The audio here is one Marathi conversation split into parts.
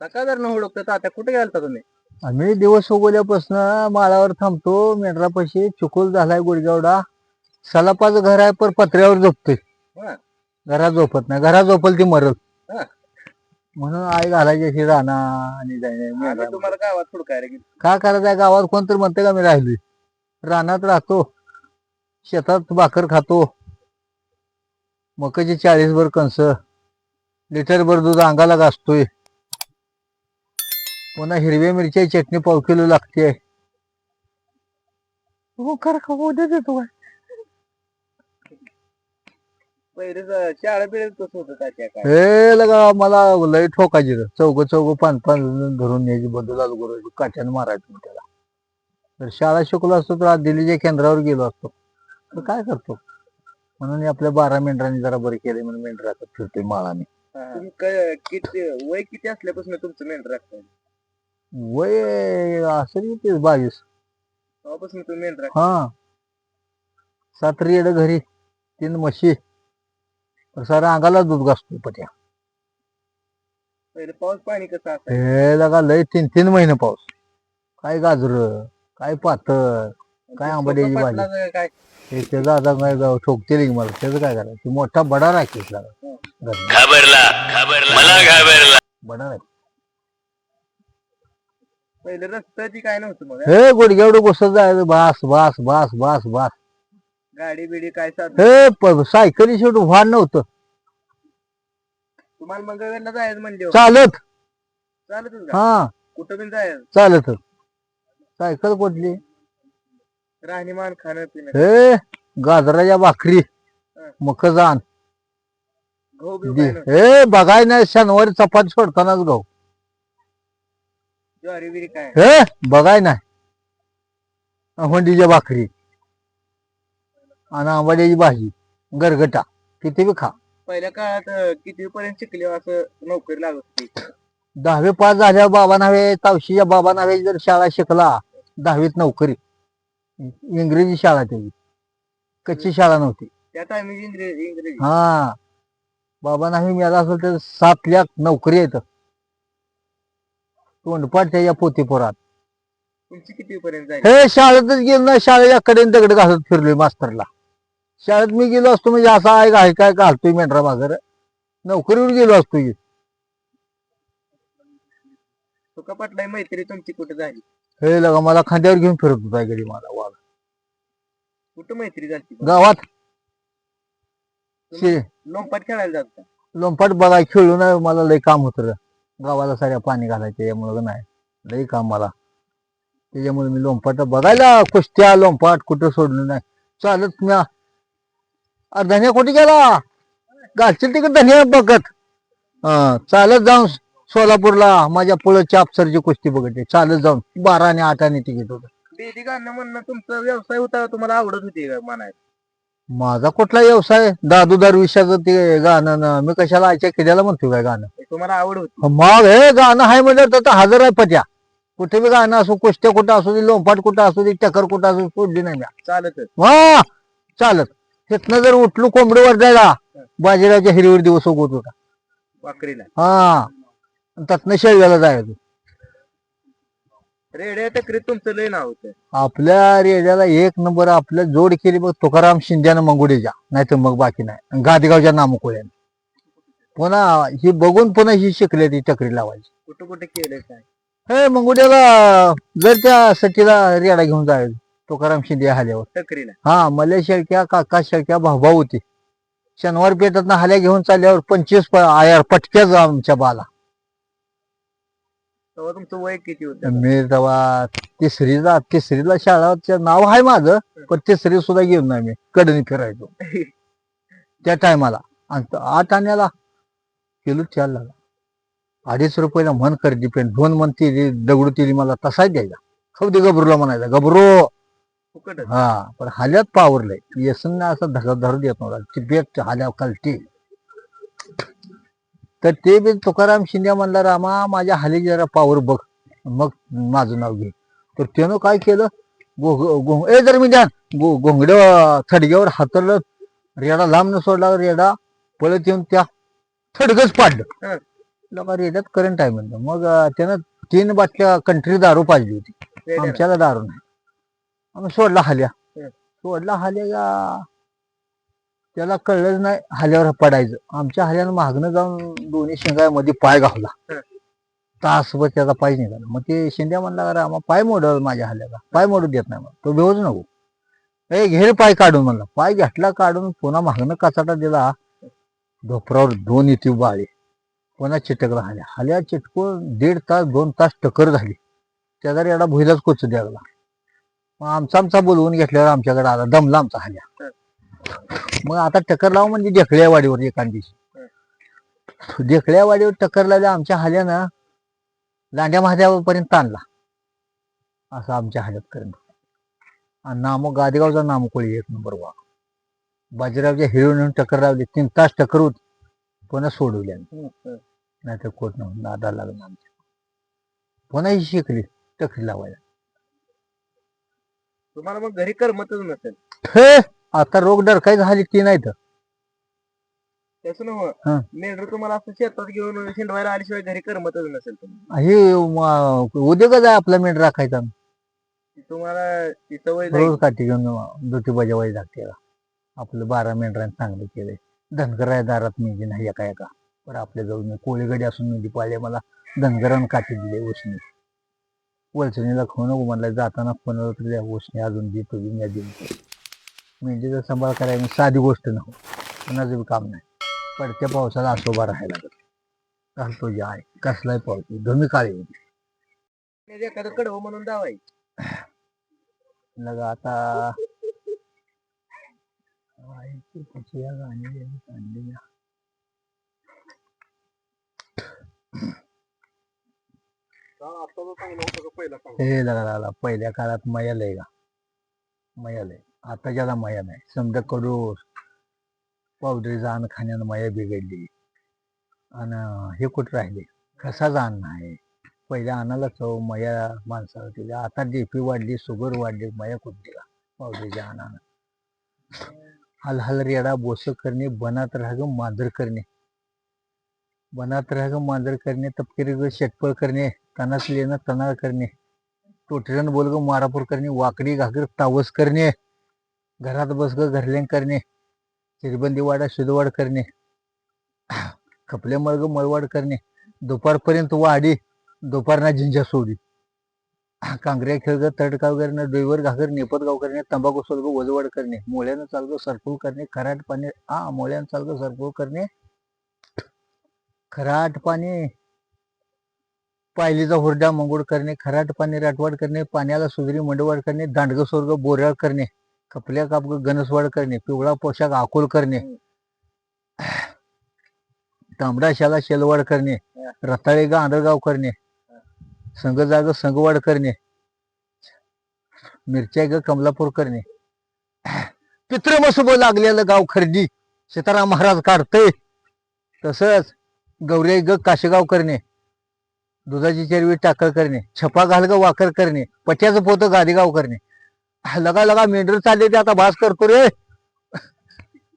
सकाळ जर न हुडकतो तात्या कुठे गेलता तुम्ही? आम्ही दिवस उगवल्यापासून माळावर थांबतो मेंढरापाशी चुकूल झालाय गुडगावडा सलापाचं घर आहे पण पत्र्यावर झोपतोय. हा. घरात झोपत नाही. घरात झोपल ती मरल. हा. म्हणून आई घालायची अशी राणा आणि जायला आम्ही मेंढरा. तुम्हाला गावात हुडकायला गेलो काय करायचं गावात कोणतरी म्हणते का मी राहिलोय? रानात राहतो. शेतात भाकर खातो. मकाची चाळीस भर कंस लिटर भर दूध अंगाला घासतोय. पुन्हा हिरव्या मिरच्या चटणी पाव किलो लागते. हो खरं खाऊ उद्या देतो काय पहिले शाळा होतं तात्या काय हे लगा मला लय ठोकायची. चौघ चौघ पाच पाच जण धरून न्यायची बंधू लागू करायची काट्यानं मारायचं त्याला. तर शाळा शिकलो असतो तर आज दिल्लीच्या केंद्रावर गेलो असतो. तर काय करतो? म्हणून हे आपल्या बारा मेंढरांनी जरा बरं केले म्हणून मेंढराकडे फिरतोय माळाने. तुम्ही क- किती वय किती असल्यापासून तुमचं मेंढर राखताय वय असेल की ते बावीस तेव्हापासून तुम्ही मेंढर हा सात रेड घरी तीन म्हशी तर साऱ्या अंगाला दूध घासतोय पट्या पहिले पाऊस पाणी कसं असायचं हे लगा लय तीन तीन महिने पाऊस काय गाजर काय पातळ काय आंबाड्याची भाजी? पाटलाचं काय हे त्याचा आता काय गाव ठोकतील की मला त्याचं काय करायचं मोठा बडा राखीस लागा घाबरला घाबरला मला घाबरला बडा राख पहिले रस्त्याची काय नव्हतं मग. हे घुसत जायचं बास बास बास बास बास. गाडी बिडी काय साधन हे प- सायकली शेवट वाहन नव्हतं. तुम्हाला मंगळवेरला जायचं म्हणजे चालत. चालतच का? हा. कुठं बिन जायचं. चालत. सायकल कुठली? राहणीमान खाणं पिणं. हे गाजराच्या भाकरी गहू काय नव्हतं? हे बघाय नाही शनिवारी चपाती सोडतानाच गाव ज्वारी बिरी काय? हे बघाय नाही होंडीच्या भाकरी. आणि आंबाड्याची भाजी. गरगटा. किती बी खा. पहिल्या काळात किती पर्यंत शिकले असं नोकरी लागत होती? दहावी पास झाल्यावर बाबा नावे तावशीच्या बाबा नावे जर शाळा शिकला दहावीत नोकरी. इंग्रजी शाळा त्याची. कच्ची शाळा नव्हती. त्या टायमिंग इंग्रजी इंग्रजी. हा. बाबा नाही मिळाला असेल तर सात लाख नोकरी येत. तोंडपाठ त्याच्या पोतीपोरात तुमची किती पर्यंत जाईल हे शाळेतच गेलो ना शाळेच्या कडे दगड घालत फिरलोय मास्तरला. शाळेत मी गेलो असतो म्हणजे असा आहे काय काय घालतोय मेंढरा भागर नोकरीवर गेलो असतो की. मैत्री तुमची कुठे झाली? हे लगा मला खांद्यावर घेऊन फिरत होता गडी मला वाघ. कुठं मैत्री झाली? गावात. शे- लोंपाट खेळायला जात. लोंपाट बघाय खेळू नाही मला लय काम होतं. गावाला साऱ्या पाणी घालायचं त्याच्यामुळे नाही. लय काम मला. त्याच्यामुळे मी लोंपाट बघायला कुस्त्या लोंपाट कुठं सोडलं नाही. चालत मी अरे धन्या कुठे गेला? घालशील तिकडे धन्या बघत. हं, चालत जाऊन सोलापूरला. माझ्या पुढं चापसरची कुस्ती बघितली चालत जाऊन. बारा आणि आठ आणि तिकीट होतं. गाणं म्हणणं तुमचा व्यवसाय होता तुम्हाला आवडत होती का म्हणायचं? माझा कुठला व्यवसाय? दादू दरविषयाचं ते गाणं न- मी कशाला आयच्या किड्याला म्हणतो काय गाणं? तुम्हाला आवड होती. मग हे गाणं आहे म्हणजे तर हजर आहे पत्या. कुठे बी गाणं असो कुस्त्या कुठं असू दे लोंपाट कुठं असू दे टकर कुठं असू सोडली नाही मी. चालतच हा चालत. तिथनं जर उठलो कोंबडी जायला बाजीराच्या हिरीवर दिवस उगवत होता. हा त्यातनं शेळव्याला जायचं रेड्या टकरीत तुमचं लय नाव होतं. आपल्या रेड्याला एक नंबर आपल्या जोड केली बघ तुकाराम शिंद्यानं मंगुडेच्या. नाही तर मग बाकी नाही. गादगावच्या नामकोळ्यानं पुन्हा ही बघून पुन्हा ही शिकले ती टकरी लावायची. कुठं कुठं केलंय काय? हे मंगुड्याला जर त्या सटीला रेडा घेऊन जायचं तुकाराम शिंदे हाल्यावर टकरीला? हा मले शेळक्या काका शेळक्या भाऊभाऊ होते. शनिवार पेठात हाल्या घेऊन चालल्यावर पंचवीस प- आयार पटक्याच आमच्या बाला. तेव्हा तुमचं वय किती होतं? मी तेव्हा तिसरीला तिसरीला शाळाचं नाव आहे माझं पण तिसरी सुद्धा घेऊन नाही मी. कडनी फिरायचो त्या टायमाला. आणि आठ आण्याला किलो चार लागला. अडीच रुपयाला मन कर डिपेंड दोन मन तिली दगडू तिली मला तसाच द्यायचा. खाऊ दे गबरूला म्हणायचा गबरू! हा पण हाल्यात पावरलंय येसन असं धर धरू देत नव्हता. ती बेट हाल्या कलटी तर ते बी तुकाराम शिंदे म्हणला रामा माझ्या हाली जरा पावर बघ. मग माझं नाव घे. तर त्यानं काय केलं? गो- गो- ए जर मी द्या. घोंगड थडग्यावर हातरलं रेडा लांब न सोडला रेडा पळत येऊन त्या थडगच पाडलं. लोक रेड्यात करंट आहे म्हणतो मग त्यानं तीन बाटल्या कंट्री दारू पाजली होती. आमच्याला दारू नाही. आम्ही सोडला हाल्या. सोडला हाल्या का त्याला कळलंच नाही हाल्यावर पडायचं. आमच्या हाल्यानं मागणं जाऊन दोन्ही शेंगामध्ये पाय घावला. तासभर त्याचा पाय निघाला. मग ते शेंड्या म्हणला आम्हा पाय मोडल माझ्या हाल्याला. पाय मोडू देत नाही मग तो बेवच नको. ए घेर पाय काढून म्हणला. पाय घेतला काढून पुन्हा मागणं कचाटा दिला. धोपरावर दोन येते बाळे कोणा चिटकला हाल्या हाल्या चिटकून दीड तास दोन तास टकर झाली. त्याचा एडा भुईलाच कोच द्यायला मग आमचा आमचा बोलवून घेतल्यावर आमच्याकडे आला. दमला आमचा हाल्या मग आता टक्कर लाव म्हणजे ढेकळ्या वाडीवर एका दिवशी. वाडीवर टक्कर लावल्या आमच्या हाल्यानं लांड्या महाद्यापर्यंत ताणला असं आमच्या हाल्यात करणं आणि नामो गादेगावचा नामकोळी एक नंबर वाघ. बाजीरावच्या हिरोईन टक्कर लावली. तीन तास टक्कर होती. पुन्हा सोडवल्या हं, हं. नाहीतर कोण नव्हतं नादा लागला आमच्या पुन्हा ही शिकली. टकरी लावायला. तुम्हाला मग घरी करमतच नसेल. हे आता रोग डरकाई झाली ती नाही तर. हं. नव्ह. मेंढर तुम्हाला असं शेतात घेऊन शिंडवायला आल्याशिवाय घरी करमतच नसेल हे म- उद्योगच आहे आपला मेंढ राखायचा. तुम्हाला ती सवय जाईल. रोज काठी घेऊन दुटी बजावायची लागते याला. आपलं बारा मेंढरांनी चांगलं केलंय. धनगर आहे दारात मेंढी नाही एका एका. पण आपल्या जवळ मी कोळीगडी असून मेंढी पाळली मला. धनगरानं काठी दिली उसणी वलचणीला खाऊ नको म्हणलं जाताना कोणाला तरी उसणी अजून देतो मी देईन मेंढीचा सांभाळ करायला साधी गोष्ट नव्ह कोणाचं बी काम नाही. पडत्या पावसाला उभा राहायला लागत घालतो जे आहे कसलाय पाऊस? धमी काळी होती. एखादं कडवं म्हणून दावाय लगा आता आईची या गाणी हे लगा लागला पहिल्या काळात मयाल आहे का मयाल आहे आता ज्याला मया नाही. समजा करू पावडरीचा अन्न खाण्यानं मया बिघडली. आणि हे कुठं राहिले? कसा अन्न आहे पहिल्या अन्नाला चव मया माणसाला तिला आता डीपी वाढली शुगर वाढली मया कुठली दिला? पावडरीच्या अन्नानं हल रेडा बोस करणे बनात राग मांजर करणे. बनात राग मांजर करणे तपकिरी शेटपळ करणे तनास लेणं तनाळ करणे. टोटरण बोलग मारापूर करणे वाकडी घागर तावस करणे. घरात बस घरलेंग करणे. चिरबंदी वाडा करणे. खपले मळग मळवाड करणे. दुपारपर्यंत वाडी दुपारना झिंजा सोडी. कांगऱ्या खेळग तडकाव करणे डोईवर घागर नेपत गाव करणे तंबाखू सोलग वजवाड करणे मोळ्यानं चालग सरपूल करणे खराट पाणी हा मोळ्यानं चालग सरपूल करणे खराट पाणी पायलीचा हुरडा मंगूळ करणे खराट पाणी राठवाड करणे पाण्याला सुजरी मंडवाड करणे दांडग स्वर्ग बोऱ्याळ करणे कपल्या कापग गणसवाड करणे पिवळा पोशाख आकोल करणे तांबडा शाला शेलवाड करणे रताळेगा आंधळगाव करणे संघ जाग संघवाढ करणे. मिरच्या ग कमलापूर करणे. पित्रमसुब लागलेलं गाव खर्डी सीताराम महाराज काढतय. तसंच गौरी ग काशेगाव करणे. दुधाची चरवी टाकळ करणे. छपा घाल ग वाकर करणे. पट्याचं पोत गादीगाव करणे. लगा लगा मेंढर चालले ते आता भास करतो रे.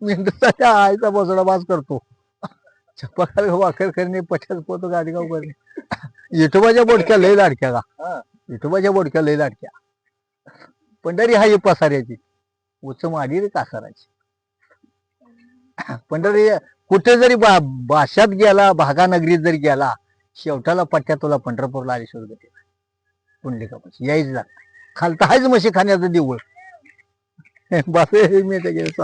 मेंढर चालले आईचा बसडा भास करतो. ग वाकर करणे पट्याचं पोत गादीगाव करणे. विठोबाच्या बोडक्या लय लाडक्या का? हा. विठोबाच्या बोडक्या लय लाडक्या. पंढरी हा पसाऱ्याची. उच माडी रे कासाराची. पंढरी कुठे जरी बा भाषात गेला भागानगरीत जरी गेला शेवटाला पट्ट्या तुला पंढरपूरला आली शोध पुंडलिकापाशी यायच लागत खालता आहेच म्हशी खाण्याचं देऊळ. बस मी ते गेलं.